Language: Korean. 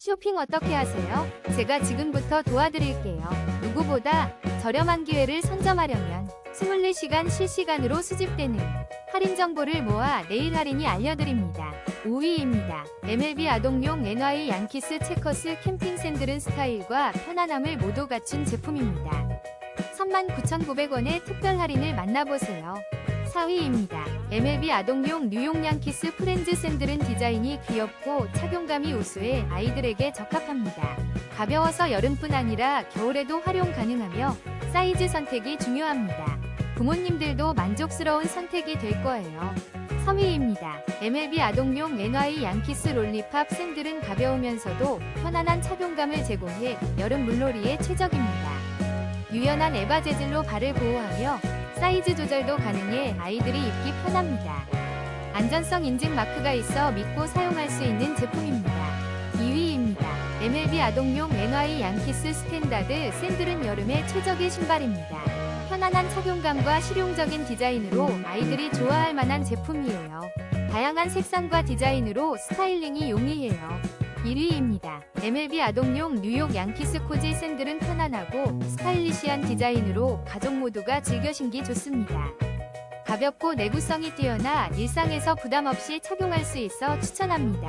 쇼핑 어떻게 하세요? 제가 지금부터 도와드릴게요. 누구보다 저렴한 기회를 선점하려면 24시간 실시간으로 수집되는 할인 정보를 모아 내일 할인이 알려드립니다. 5위입니다. MLB 아동용 NY 양키스 체커스 캠핑 샌들은 스타일과 편안함을 모두 갖춘 제품입니다. 39,900원의 특별 할인을 만나보세요. 4위입니다. MLB 아동용 뉴욕 양키스 프렌즈 샌들은 디자인이 귀엽고 착용감이 우수해 아이들에게 적합합니다. 가벼워서 여름뿐 아니라 겨울에도 활용 가능하며 사이즈 선택이 중요합니다. 부모님들도 만족스러운 선택이 될 거예요. 3위입니다. MLB 아동용 NY 양키스 롤리팝 샌들은 가벼우면서도 편안한 착용감을 제공해 여름 물놀이에 최적입니다. 유연한 에바 재질로 발을 보호하며 사이즈 조절도 가능해 아이들이 입기 편합니다. 안전성 인증 마크가 있어 믿고 사용할 수 있는 제품입니다. 2위입니다. MLB 아동용 NY 양키스 스탠다드 샌들은 여름에 최적의 신발입니다. 편안한 착용감과 실용적인 디자인으로 아이들이 좋아할 만한 제품이에요. 다양한 색상과 디자인으로 스타일링이 용이해요. 1위입니다. MLB 아동용 뉴욕 양키스 코지 샌들은 편안하고 스타일리시한 디자인으로 가족 모두가 즐겨 신기 좋습니다. 가볍고 내구성이 뛰어나 일상에서 부담 없이 착용할 수 있어 추천합니다.